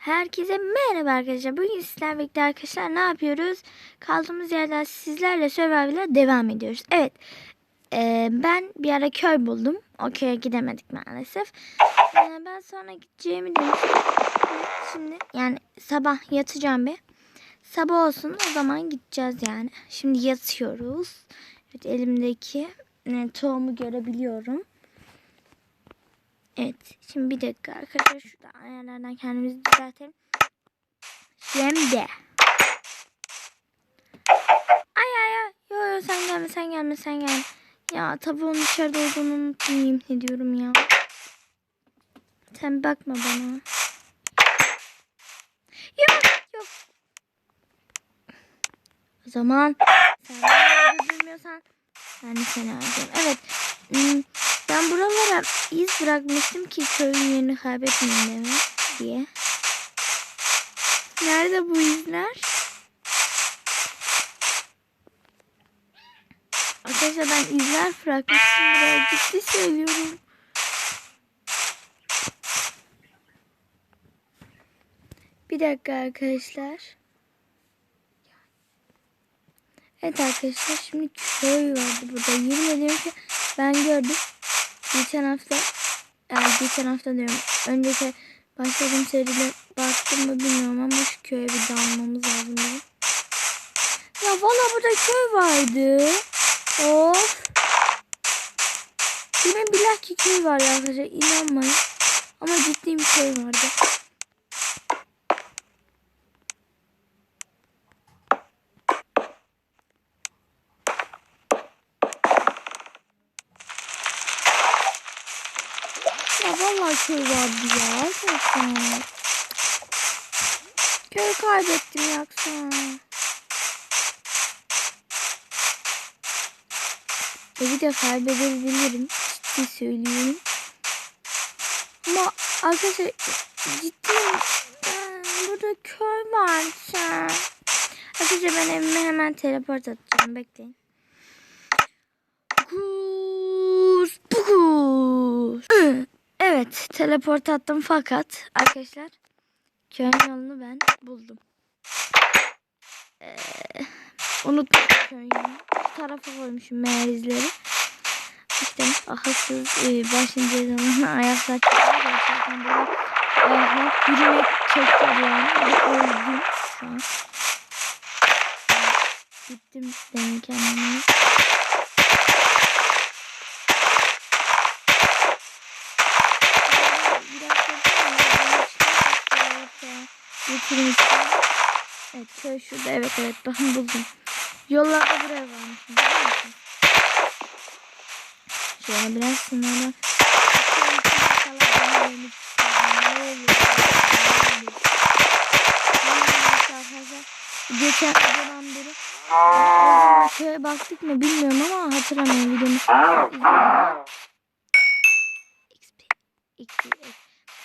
Herkese merhaba arkadaşlar. Bugün sizlerle birlikte arkadaşlar ne yapıyoruz? Kaldığımız yerden sizlerle Survival'a devam ediyoruz. Evet. eee, ben bir ara köy buldum. O köye gidemedik maalesef. Eee, ben sonra gideceğimi demiştim. Şimdi yani sabah yatacağım bir. Sabah olsun o zaman gideceğiz yani. Şimdi yatıyoruz. Evet elimdeki e, tohumu görebiliyorum. Evet. Şimdi bir dakika arkadaşlar şurada ayarlardan kendimizi düzeltelim. Şimdi. Ay ay ay. Yo yo sen gelme sen gelme sen gelme. Ya tavuğun içeride olduğunu unuttum yemin ediyorum ya. Sen bakma bana. Yok yok. O zaman sen beni ben seni öldürürüm. Evet. Ben buralara iz bırakmıştım ki köyün yerini kaybetmeyeyim diye. Nerede bu izler? Arkadaşlar ben izler bırakmıştım buraya. Ciddi söylüyorum. Bir dakika arkadaşlar. Evet arkadaşlar şimdi köy vardı burada. Yemin ediyorum ki ben gördüm. Geçen hafta yani geçen hafta diyorum. Önceki başladığım seride baktım mı bilmiyorum ama şu köye bir dalmamız lazım benim. Ya valla burada köy vardı. Of. Yemin billah ki köy var ya arkadaşlar inanmayın. Ama ciddi bir köy vardı. Ya köy vardı ya arkadaşlar. Köy kaybettim yoksa. Evi de kaybedebilirim. Ciddi söylüyorum. Ama arkadaşlar ciddi ben burada köy vardı. Arkadaşlar ben evime hemen teleport atacağım. Bekleyin. Kus, pukus. Evet teleport attım fakat arkadaşlar köyün yolunu ben buldum. Ee, unuttum köyün yolunu. Bu tarafa koymuşum meğer izleri. İşte akılsız e, başınca zaman ayaklar çıkıyor. Gerçekten böyle ayaklar yürümek çekti yani. Ve öldüm şu an. Gittim benim kendime. Getireyim Evet köy şurada. Evet evet bakın buldum. Yollarda buraya varmış. Biliyor musun? Şöyle biraz sınırlı. Geçen videodan beri köye baktık mı bilmiyorum ama hatırlamıyorum videomu.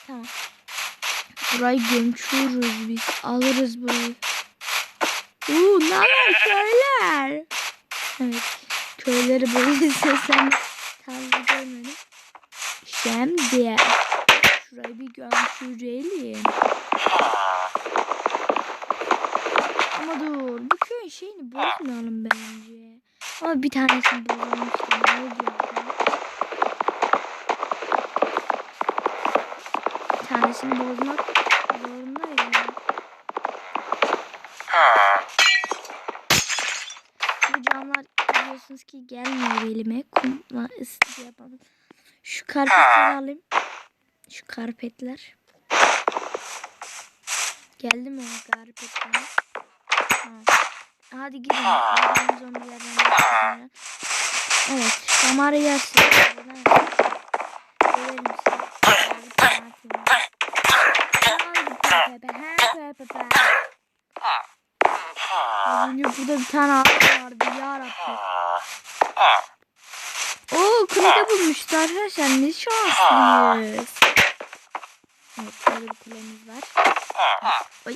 Tamam. Burayı gömçürüz biz. Alırız burayı. Uuu ne haber köyler? Evet. Köyleri böyle seslen tarzı görmedim. Şimdi şurayı bir gömçürelim. Ama dur bu köyün şeyini bozmayalım bence. Ama bir tanesini bozalım işte. Ne oluyor? Bir tanesini bozmak ki gelmiyor elime. Kumla ısı yapalım. Şu karpetleri alayım. Şu karpetler. Geldi mi o karpetler? Ha. Hadi gidin. Oradan zombilerden. Evet. Damarı yersin. Ölelim size. Az önce burada bir tane ağaç vardı ya Rabbi. Oo kule de bulmuşuz arkadaşlar. Ne şanslıyız. Evet böyle bir kulemiz var. Oy.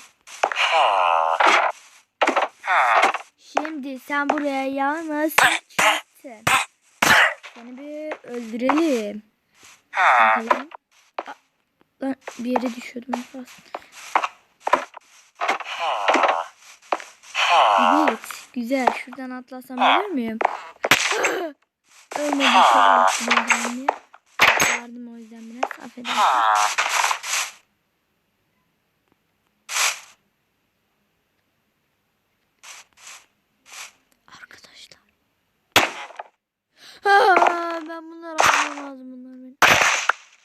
Şimdi sen buraya yalnız çıktın. Seni bir öldürelim. Bakalım. Aa, Lan bir yere düşüyordum. Bas. Güzel. Şuradan atlasam ölür müyüm? Diye. Vardım o yüzden biraz. Affedersin. Arkadaşlar. Ben bunları almam lazım bunlar benim.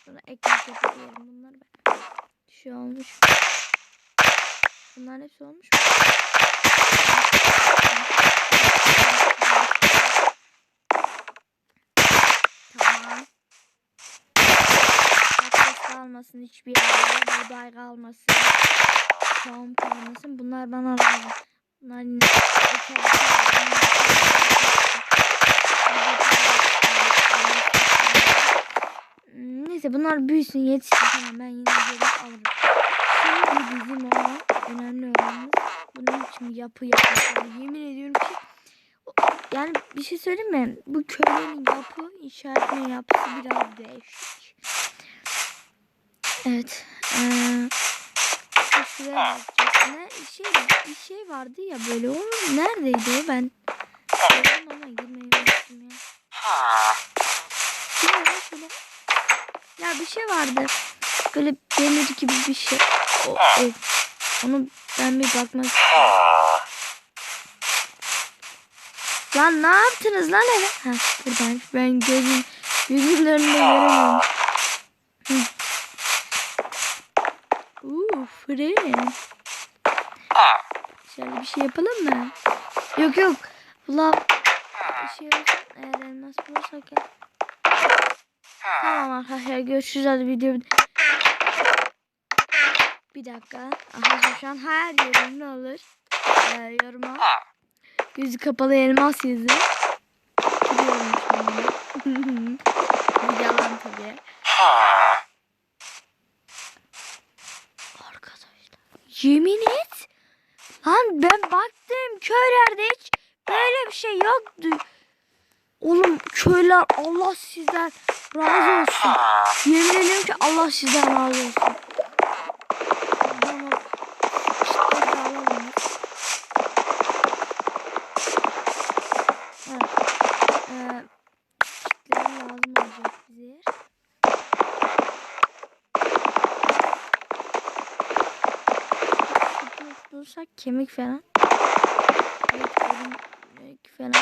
Sonra ekmek yapıp yerim bunlar ben. Şey olmuş. Bunlar hepsi olmuş mu? Tamam. Patates kalmasın hiçbir yerde. Buğday kalmasın. Tohum kalmasın. Bunlar bana lazım. Bunlar yine Neyse bunlar büyüsün yetişsin ben yine gelip alırım. Şimdi bizim olan önemli olanımız bunun için yapı yapmak. Yemin ediyorum ki yani bir şey söyleyeyim mi? Bu köylerin yapı, inşaatın yapısı biraz değişik. Evet. Ee, şuraya bakacağız. Şey bir şey vardı ya böyle o neredeydi ben gördüm ama girmeyi unuttum ya. Bak, şuraya. Ya bir şey vardı. Böyle demir gibi bir şey. O, o. Onu ben bir bakmak Lan ne yaptınız lan eve? Ha buradaymış. Ben gözüm gözümün önünde göremiyorum. Uuu fırın. Şöyle bir şey yapalım mı? Yok yok. Ula bir şey olsun. Eğer elmas bulursak ya. Tamam arkadaşlar görüşürüz hadi video. Bir dakika. Arkadaşlar şu an her ne olur? Ee, yoruma. Gözü kapalı elmas yazın. Biliyorum şimdi. Bu yalan tabii. Arkadaşlar. Yemin et. Lan ben baktım köylerde hiç böyle bir şey yoktu. Oğlum köyler Allah sizden razı olsun. Yemin ediyorum ki Allah sizden razı olsun. Tamam. İşte alalım. Evet. Ee, kitlerim lazım olacak bize. Sütü bulursak kemik falan. Evet, örümcek falan.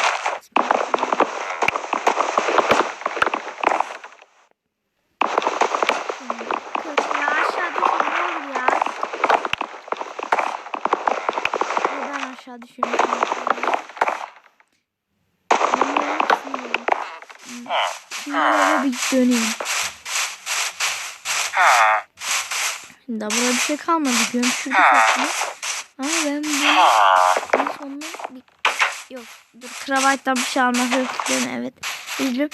Aşağı düşüyorum? Şimdi eve bir döneyim. Daha burada bir şey kalmadı. Gömçürdük hepsini. Ama ben bu sonunda bir... Yok dur kravattan bir şey almak. Ben evet. Üzülüm.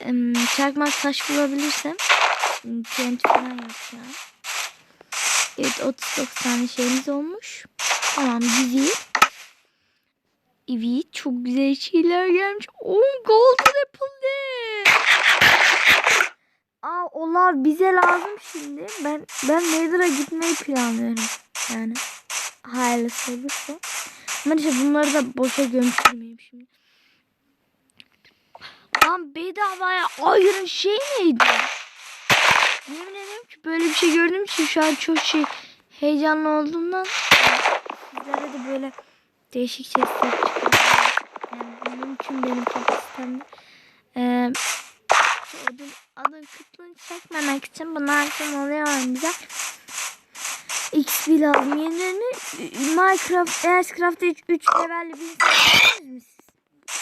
Ee, çakmak taş bulabilirsem TNT falan yapacağım. Evet 39 tane şeyimiz olmuş. Tamam güzel. Evet çok güzel şeyler gelmiş. Oh golden apple? Aa onlar bize lazım şimdi. Ben ben Nether'a gitmeyi planlıyorum. Yani hayırlısı olursa. Ama işte bunları da boşa gömçürmeyeyim şimdi. Lan bedavaya ayırın şey neydi? Yemin ederim ki böyle bir şey gördüğüm için şu an çok şey heyecanlı olduğumdan sizlere de böyle değişik sesler çıkıyor. Yani mümkün benim kapasitemde. Ee, adım, adım kıtlığını çekmemek için bunlar için oluyor bize. XP lazım. Yenilerini Minecraft, Airscraft'ta 3 levelli bir siz?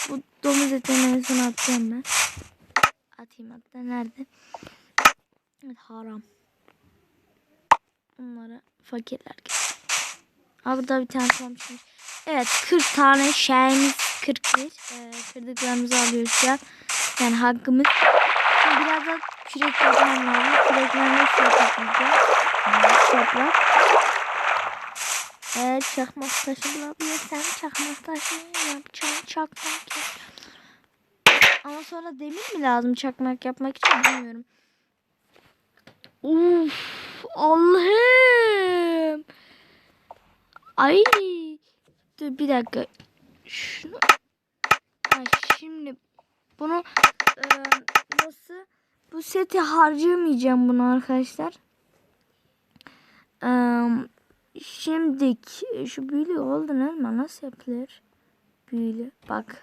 Bu domuz etini en son atacağım ben. Atayım hatta nerede? Evet haram. Bunlara fakirler gelir. Aa burada bir tane komşumuz. Evet 40 tane şeyimiz 41. Ee, kırdıklarımızı alıyoruz an. Yani hakkımız. Şimdi biraz da kürek yapmam lazım. Küreklerine şey yapacağım. Toprak. Evet çakmak taşı bulabilirsem çakmak taşı yapacağım. Çakmak. Ama sonra demir mi lazım çakmak yapmak için bilmiyorum. Uf Allah'ım. Ay. Dur bir dakika. şunu ha, şimdi bunu e, nasıl bu seti harcayamayacağım bunu arkadaşlar. E, şimdik şu büyülü oldu elma nasıl yapılır? Büyülü bak.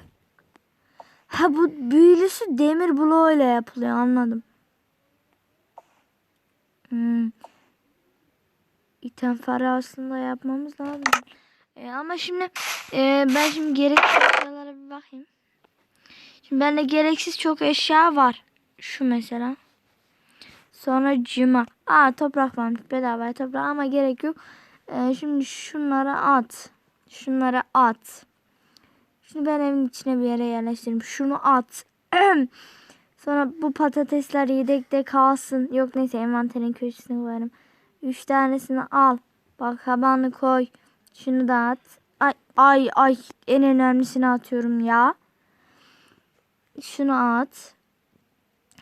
Ha bu büyülüsü demir bloğuyla yapılıyor anladım. Hmm. İtem fare aslında yapmamız lazım. E, ama şimdi e, ben şimdi gereksiz eşyalara bir bakayım. Şimdi bende gereksiz çok eşya var. Şu mesela. Sonra cima. Aa toprak varmış bedavaya toprak ama gerek yok. E, şimdi şunlara at. Şunlara at. Şimdi ben evin içine bir yere yerleştireyim. Şunu at. Sonra bu patatesler yedekte kalsın. Yok neyse envanterin köşesine koyarım. Üç tanesini al. Bak habanı koy. Şunu da at. Ay ay ay en önemlisini atıyorum ya. Şunu at.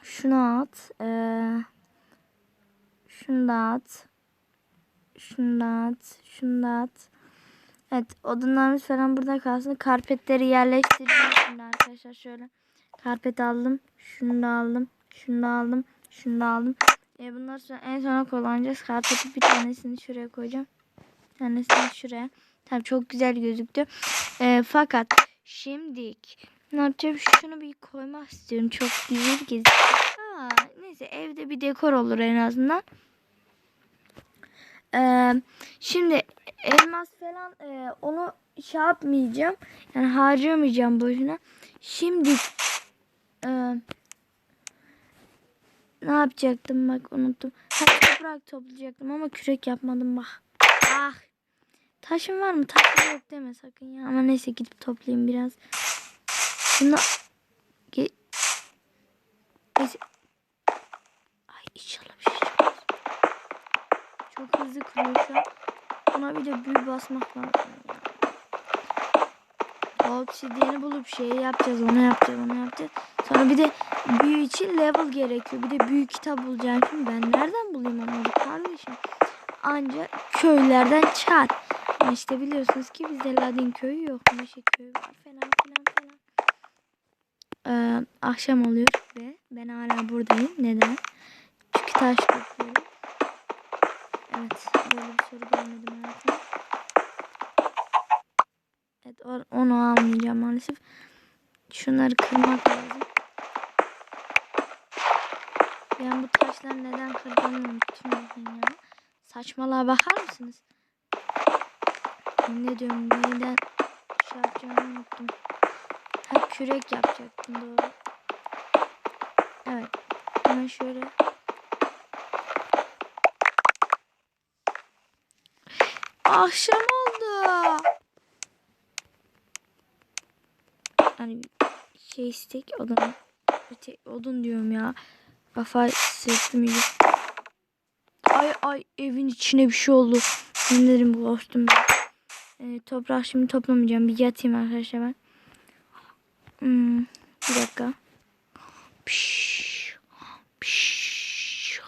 Şunu at. Ee, şunu da at. Şunu da at. Şunu da at. Evet odunlarımız falan burada kalsın. Karpetleri yerleştireceğim şimdi arkadaşlar şöyle. Karpet aldım. Şunu da aldım. Şunu da aldım. Şunu da aldım. E bunlar sonra en sona kullanacağız. Karpetin bir tanesini şuraya koyacağım. Bir tanesini şuraya. Tamam çok güzel gözüktü. E, fakat şimdilik ne yapacağım? Şunu bir koymak istiyorum. Çok güzel gözüküyor. Aa, neyse evde bir dekor olur en azından. Ee, şimdi elmas falan e, onu şey yapmayacağım. Yani harcamayacağım boşuna. Şimdi e, ne yapacaktım bak unuttum. Ha, toprak toplayacaktım ama kürek yapmadım bak. Ah. Taşım var mı? Taşım yok deme sakın ya. Ama neyse gidip toplayayım biraz. Bunu neyse. Ay inşallah. Çok hızlı kırıyor. Buna bir de büyü basmak lazım. O obsidiyeni bulup şey yapacağız, onu yapacağız, onu yapacağız. Sonra bir de büyü için level gerekiyor. Bir de büyük kitap bulacağım. Şimdi ben nereden bulayım onları kardeşim? Ancak köylerden çağır. Ama işte biliyorsunuz ki bizde Ladin köyü yok. Meşe köyü var falan filan falan. Ee, akşam oluyor ve ben hala buradayım. Neden? Çünkü taş topluyorum. Evet. Böyle bir soru görmedim hayatımda. Evet onu almayacağım maalesef. Şunları kırmak lazım. Ben bu taşları neden kırdığımı unuttum bakın ya. Saçmalığa bakar mısınız? Ne diyorum neyden şey yapacağımı unuttum. Ha kürek yapacaktım doğru. Evet. Hemen şöyle. Akşam oldu. Hani şey istek odun. Odun diyorum ya. Kafa sırtım iyice. Ay ay evin içine bir şey oldu. Sinirlerim boztum ben. Ee, toprak şimdi toplamayacağım. Bir yatayım arkadaşlar ben. Hmm, bir dakika. Piş, piş,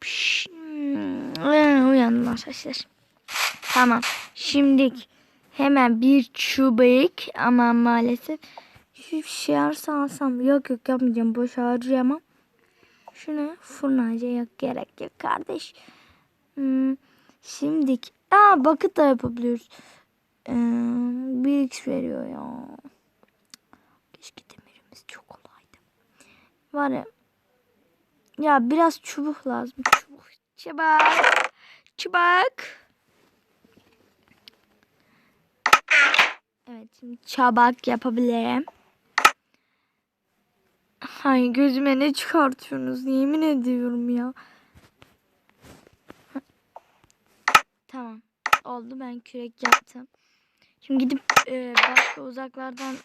piş. Hmm, uyandım arkadaşlar. Tamam. Şimdilik hemen bir çubuk ama maalesef şu şey arsa alsam yok yok yapmayacağım boş harcayamam. Şunu fırınacı yok gerek yok kardeş. Hmm, şimdilik aa bakıt da yapabiliyoruz. Ee, bir x veriyor ya. Keşke demirimiz çok olaydı. Var ya. Ya biraz çubuk lazım. Çubuk. Çubuk. Çubuk. Evet şimdi çabak yapabilirim. Hay gözüme ne çıkartıyorsunuz yemin ediyorum ya. Tamam oldu ben kürek yaptım. Şimdi gidip e, başka uzaklardan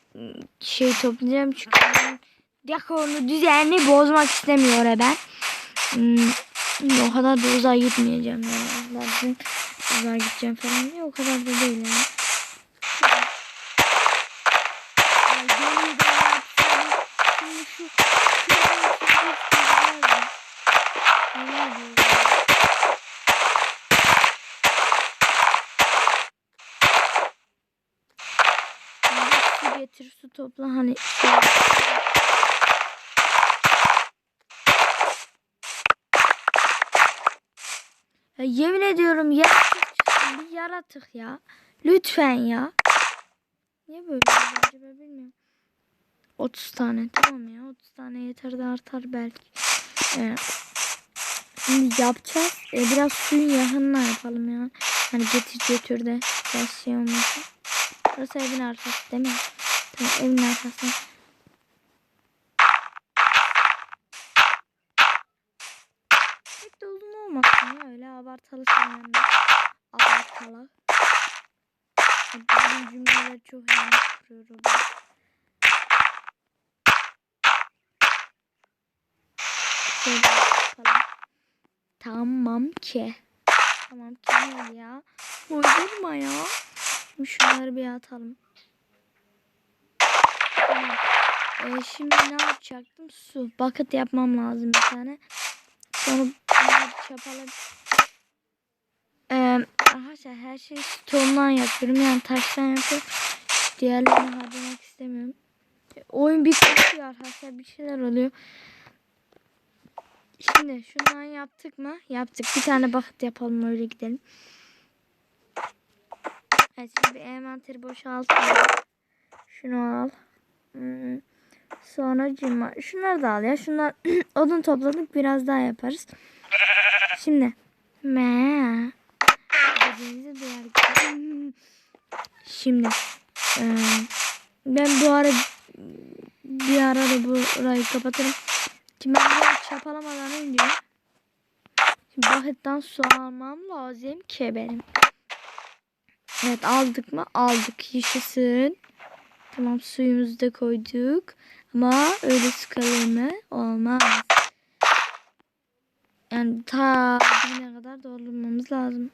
şey toplayacağım çünkü dekorunu düzenli bozmak istemiyor ben. Hmm, o kadar da uzağa gitmeyeceğim yani. Uzağa gideceğim falan diye o kadar da değil yani. Ay, gönlü de yapsam, şimdi şu- şuradan şuraya çıkacağız. Neler diyorum ya. Şimdi getir su topla hani. şey- Ya yemin ediyorum yaratık bir yaratık ya. Lütfen ya. Niye böyle oluyor acaba bilmiyorum. 30 tane tamam ya 30 tane yeter de artar belki. Ee, şimdi yapacağız. Ee, biraz suyun yakınına yapalım ya. Hani getir götür de biraz şey olmasın. Burası evin arkası değil mi? Tamam evin arkası. Pek de uzun olmasın ya öyle abartalı sayende. Abartalı. Bizim cümleler çok yanlış kuruyor orada. Şöyle yapalım. Tamam ki. Tamam ki ne ya? Uydurma ya. Şimdi şunları bir atalım. Tamam. Ee, şimdi ne yapacaktım? Su. Bucket yapmam lazım bir tane. Sonra çapalım. Ee, arkadaşlar her şeyi tondan yapıyorum. Yani taştan yapıyorum. Diğerlerini harcamak istemiyorum. Oyun bir kasıyor arkadaşlar. Bir şeyler oluyor. Şimdi şundan yaptık mı? Yaptık. Bir tane bucket yapalım öyle gidelim. Evet şimdi envanteri boşaltalım. Şunu al. Hmm. Sonra cima. Şunları da al ya. Şunlar odun topladık. Biraz daha yaparız. Şimdi. Me. Şimdi. ben bu ara bir ara da burayı kapatırım. Şimdi ben burayı çapalamadan önce bucket'tan su almam lazım ki benim. Evet aldık mı? Aldık. Yaşasın. Tamam suyumuzu da koyduk. Ama öyle sıkalım mı? Olmaz. Yani ta dibine kadar doldurmamız lazım.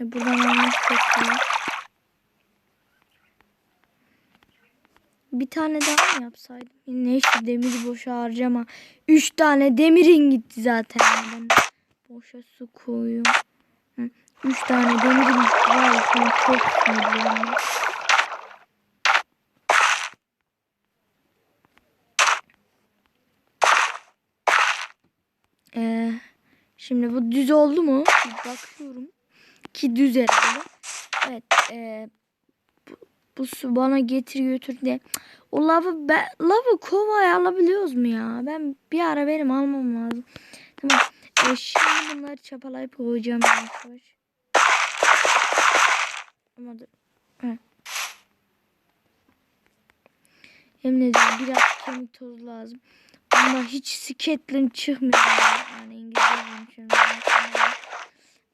E buradan almak kolay. Bir tane daha mı yapsaydım? Ne işte demiri boşa harcama. Üç tane demirin gitti zaten. Ben boşa su koyuyorum. Üç tane demirin gitti. Çok sinirliyim. Ee, şimdi bu düz oldu mu? Bir bakıyorum. Ki düz herhalde. Evet. E, bu, bu su bana getir götür de. O lavı, be, lavı kovaya alabiliyoruz mu ya? Ben bir ara benim almam lazım. Tamam. E, şimdi bunları çapalayıp koyacağım. Yavaş. Ama dur. Heh. Yemin ederim biraz kemik tozu lazım. Ama hiç sketlin çıkmıyor. Yani İngilizce konuşuyorum.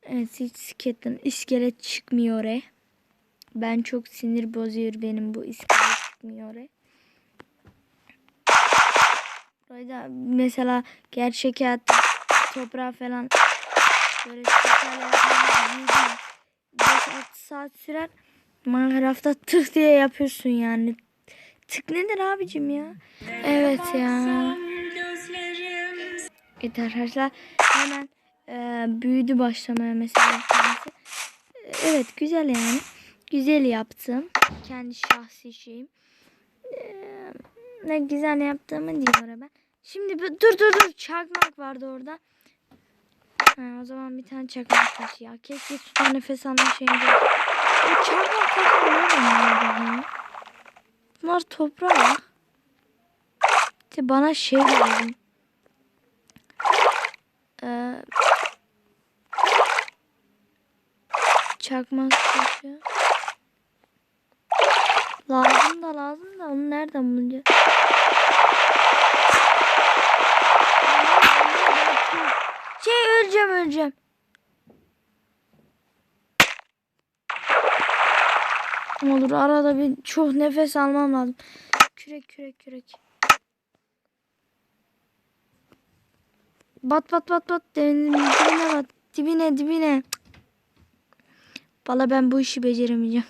Evet hiç sketlin iskelet çıkmıyor. E. Ben çok sinir bozuyor benim bu iskelet çıkmıyor. E. Burada mesela gerçek hayatta toprağı falan böyle yapmak 5-6 saat sürer. Minecraft'ta tık diye yapıyorsun yani. Tık nedir abicim ya? Evet ya. Evet arkadaşlar hemen e, büyüdü başlamaya mesela kendisi. Evet güzel yani. Güzel yaptım. Kendi şahsi şeyim. E, ne güzel yaptığımı diyor ben. Şimdi dur dur dur çakmak vardı orada. Ha, o zaman bir tane çakmak taşı ya. Keşke suda nefes alma şeyinde. O çakmak taşı geldi ya? Bunlar toprak. İşte bana şey lazım. Ee, çakmak taşı. Lazım da lazım da onu nereden bulacağız? Şey öleceğim öleceğim. Olur arada bir çok nefes almam lazım. Kürek kürek kürek. Bat bat bat bat dibine bat. Dibine dibine. Valla ben bu işi beceremeyeceğim.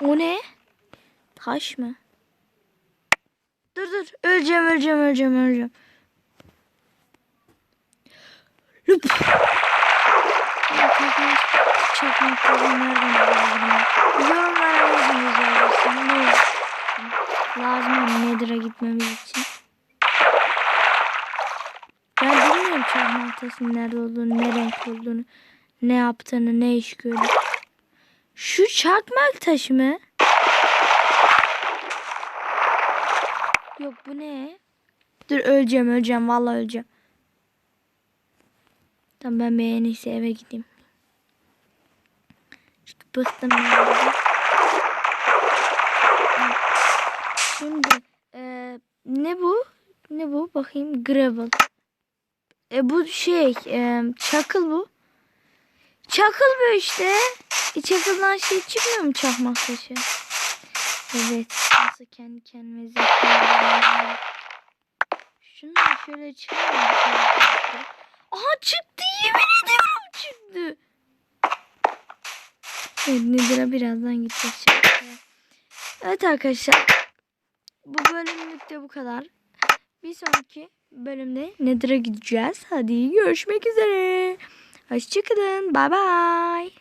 O ne? Taş mı? Dur dur. Öleceğim öleceğim öleceğim öleceğim. Lup. çakmak nereden? Yorumlara yazın dostum. Ne lazım Nether'a gitmemiz için? Ben bilmiyorum taşının nerede olduğunu, ne renk olduğunu, ne yaptığını, ne iş gördüğünü. Şu çakmak taşı mı? Yok bu ne? Dur öleceğim öleceğim vallahi öleceğim. Tamam ben bir en iyisi eve gideyim. Çünkü bıktım ben burada. Şimdi e, ne bu? Ne bu? Bakayım gravel. E bu şey e, çakıl bu. Çakıl bu işte. E, çakıldan şey çıkmıyor mu çakmak taşı? Evet. Nasıl kendi kendime Şundan şöyle çıkıyor. Aha çıktı yemin ediyorum çıktı. Evet Nedir'e birazdan gideceğiz. Evet arkadaşlar. Bu bölümlük de bu kadar. Bir sonraki bölümde Nedir'e gideceğiz. Hadi görüşmek üzere. Hoşçakalın. Bye bye.